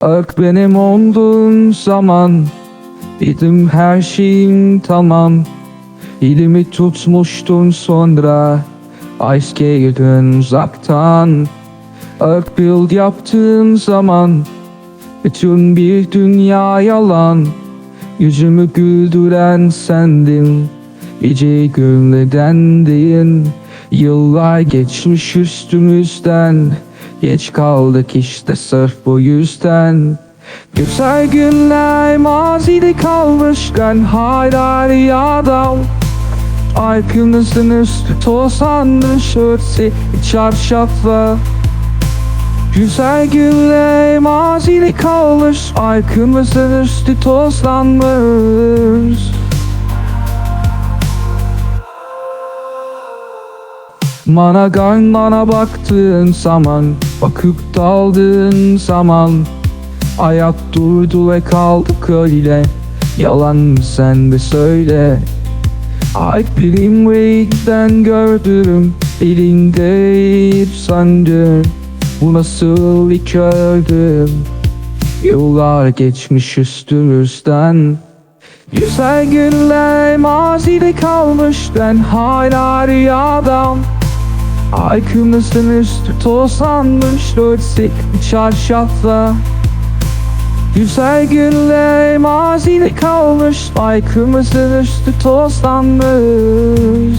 Ak benim olduğun zaman Dedim her şeyim tamam. Elimi tutmuştun sonra Ice geldin uzaktan. Ak build yaptığın zaman Bütün bir dünya yalan. Yüzümü güldüren sendin Gece gönledendin Yıllar geçmiş üstümüzden Geç kaldık işte sırf bu yüzden. Güzel günler mazide kalmışken hala rüyada Arkamızın üstü tozlanmış örtü çarşafla Güzel günler mazide kalmış Arkamızın üstü tozlanmış Bana bana baktığın zaman Bakıp daldığın zaman. Ayak durdu ve kaldık öyle Yalan mı sen de söyle. Ay bilim renkten gördüm Elinde ip sandım Bu nasıl bir kördüm? Yıllar geçmiş üstümüzden. Güzel günler mazide kalmış Ben hala rüyadam Aykımızın üstü tozlanmış Dörtsek çarşafla. Güzel günler mazide kalmış Aykımızın üstü tozlanmış